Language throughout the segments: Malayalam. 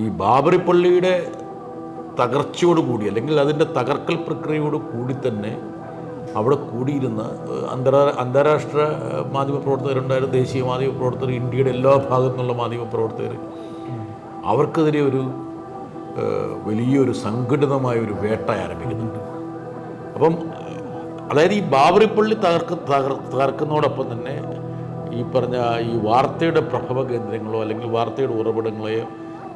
ഈ ബാബറി പള്ളിയുടെ തകർച്ചയോട് കൂടി അല്ലെങ്കിൽ അതിന്റെ തകർക്കൽ പ്രക്രിയയോട് കൂടി തന്നെ അവിടെ കൂടിയിരുന്ന അന്താരാ അന്തരാ അന്താരാഷ്ട്ര മാധ്യമപ്രവർത്തകരുണ്ടായിരുന്നു ദേശീയ മാധ്യമപ്രവർത്തകർ ഇന്ത്യയുടെ എല്ലാ ഭാഗത്തു നിന്നുള്ള മാധ്യമപ്രവർത്തകർ അവർക്കെതിരെ ഒരു വലിയൊരു സംഘടിതമായ ഒരു വേട്ട ആരംഭിക്കുന്നുണ്ട്. അപ്പം അതായത് ഈ ബാബറിപ്പള്ളി തകർക്ക് തകർ തകർക്കുന്നതോടൊപ്പം തന്നെ ഈ പറഞ്ഞ ഈ വാർത്തയുടെ പ്രഭവ കേന്ദ്രങ്ങളോ അല്ലെങ്കിൽ വാർത്തയുടെ ഉറവിടങ്ങളെയോ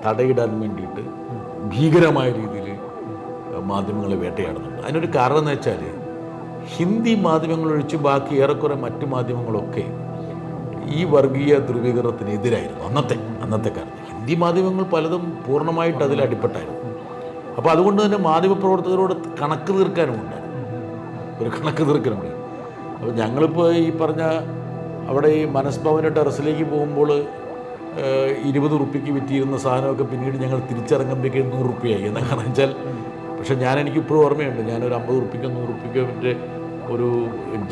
തടയിടാൻ വേണ്ടിയിട്ട് ഭീകരമായ രീതിയിൽ മാധ്യമങ്ങളെ വേട്ടയാടുന്നുണ്ട്. അതിനൊരു കാരണം എന്ന് വെച്ചാൽ ഹിന്ദി മാധ്യമങ്ങൾ ഒഴിച്ച് ബാക്കി ഏറെക്കുറെ മറ്റു മാധ്യമങ്ങളൊക്കെ ഈ വർഗീയ ധ്രുവീകരണത്തിനെതിരായിരുന്നു അന്നത്തെ അന്നത്തെ കാലത്ത്. ഹിന്ദി മാധ്യമങ്ങൾ പലതും പൂർണമായിട്ട് അതിൽ അടിപ്പെട്ടായിരുന്നു അപ്പോൾ അതുകൊണ്ട് തന്നെ മാധ്യമപ്രവർത്തകരോട് കണക്ക് തീർക്കാനും ഉണ്ടായിരുന്നു. ഒരു കണക്ക് തീർക്കലുണ്ട് അപ്പോൾ ഞങ്ങളിപ്പോൾ ഈ പറഞ്ഞ അവിടെ ഈ മനസ്ഭവന ടെറസിലേക്ക് പോകുമ്പോൾ ഇരുപത് റുപ്യക്ക് വിറ്റിയിരുന്ന സാധനമൊക്കെ പിന്നീട് ഞങ്ങൾ തിരിച്ചിറങ്ങുമ്പോഴേക്ക് നൂറ് റുപ്യയായി എന്താ കാരണം വെച്ചാൽ പക്ഷെ ഞാൻ എനിക്ക് ഇപ്പോഴും ഓർമ്മയുണ്ട്. ഞാനൊരു അമ്പത് റുപ്യക്കോ നൂറ് റുപ്യക്കോ മറ്റേ ഒരു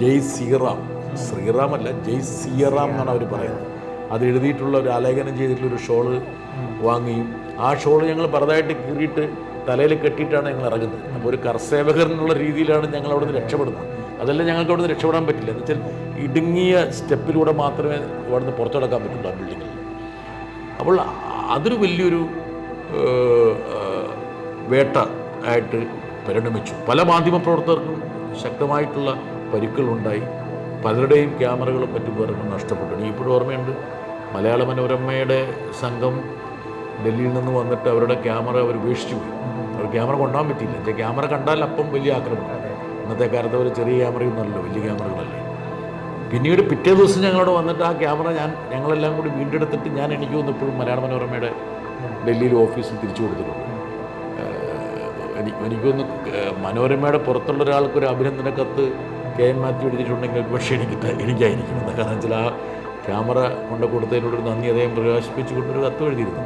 ജയ് സീറാം ശ്രീറാം അല്ല ജയ് സിയറാം എന്നാണ് അവർ പറയുന്നത്. അത് എഴുതിയിട്ടുള്ള ഒരു ആലേഖനം ചെയ്തിട്ടുള്ള ഒരു ഷോൾ വാങ്ങിയും ആ ഷോൾ ഞങ്ങൾ പരതായിട്ട് കീറിയിട്ട് തലയിൽ കെട്ടിയിട്ടാണ് ഞങ്ങൾ ഇറങ്ങുന്നത്. അപ്പോൾ ഒരു കർസേവകർ എന്നുള്ള രീതിയിലാണ് ഞങ്ങൾ അവിടെ നിന്ന് രക്ഷപ്പെടുന്നത്. അതല്ല ഞങ്ങൾക്ക് അവിടെ നിന്ന് രക്ഷപ്പെടാൻ പറ്റില്ല. എന്ന് വെച്ചാൽ ഇടുങ്ങിയ സ്റ്റെപ്പിലൂടെ മാത്രമേ അവിടെ നിന്ന് പുറത്തു കിടക്കാൻ പറ്റുള്ളൂ ആ ബിൽഡിങ്ങിൽ അപ്പോൾ അതൊരു വലിയൊരു വേട്ട ആയിട്ട് പരിണമിച്ചു. പല മാധ്യമപ്രവർത്തകർക്കും ശക്തമായിട്ടുള്ള പരിക്കുകളുണ്ടായി പലരുടെയും ക്യാമറകളും മറ്റും പേർക്കും നഷ്ടപ്പെട്ടു. ഇനി ഇപ്പോഴും ഓർമ്മയുണ്ട് മലയാള മനോരമയുടെ സംഘം ഡൽഹിയിൽ നിന്ന് വന്നിട്ട് അവരുടെ ക്യാമറ അവർ ഉപേക്ഷിച്ചു പോയി. അവർ ക്യാമറ കൊണ്ടുപോകാൻ പറ്റിയില്ല. എന്റെ ക്യാമറ കണ്ടാൽ അപ്പം വലിയ ആക്രമണം. ഇന്നത്തെ കാലത്ത് ഒരു ചെറിയ ക്യാമറയൊന്നുമല്ലോ വലിയ ക്യാമറകളല്ലേ? പിന്നീട് പിറ്റേ ദിവസം ഞങ്ങളോട് വന്നിട്ട് ആ ക്യാമറ ഞാൻ ഞങ്ങളെല്ലാം കൂടി വീണ്ടെടുത്തിട്ട് ഞാൻ എനിക്ക് തോന്നുന്നു മലയാള മനോരമയുടെ ഡൽഹിയിൽ ഓഫീസിൽ തിരിച്ചു കൊടുത്തിട്ടുണ്ട്. എനിക്കൊന്ന് മനോരമയുടെ പുറത്തുള്ള ഒരാൾക്ക് ഒരു അഭിനന്ദന കത്ത് കെ എൻ മാത്യു എഴുതിയിട്ടുണ്ടെങ്കിൽ പക്ഷേ എനിക്ക് എനിക്കായിരിക്കും. എന്താ കാരണം വെച്ചാൽ ആ ക്യാമറ കൊണ്ട് കൊടുത്തതിനോട് ഒരു നന്ദി അദ്ദേഹം പ്രകാശിപ്പിച്ചുകൊണ്ടൊരു കത്ത് എഴുതിയിരുന്നു.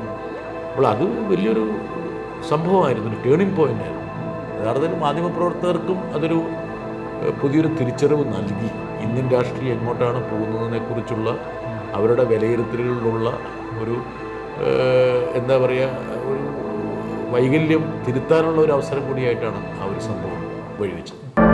അപ്പോൾ അത് വലിയൊരു സംഭവമായിരുന്നു ഒരു ടേണിംഗ് പോയിന്റ് ആയിരുന്നു. യഥാർത്ഥത്തിൽ മാധ്യമപ്രവർത്തകർക്കും അതൊരു പുതിയൊരു തിരിച്ചറിവ് നൽകി. ഇന്ത്യൻ രാഷ്ട്രീയം എങ്ങോട്ടാണ് പോകുന്നതിനെക്കുറിച്ചുള്ള അവരുടെ വിലയിരുത്തലുകളിലുള്ള ഒരു എന്താ പറയുക ഒരു വൈകല്യം തിരുത്താനുള്ള ഒരു അവസരം കൂടിയായിട്ടാണ് ആ ഒരു സംഭവം വഴിവെച്ചത്.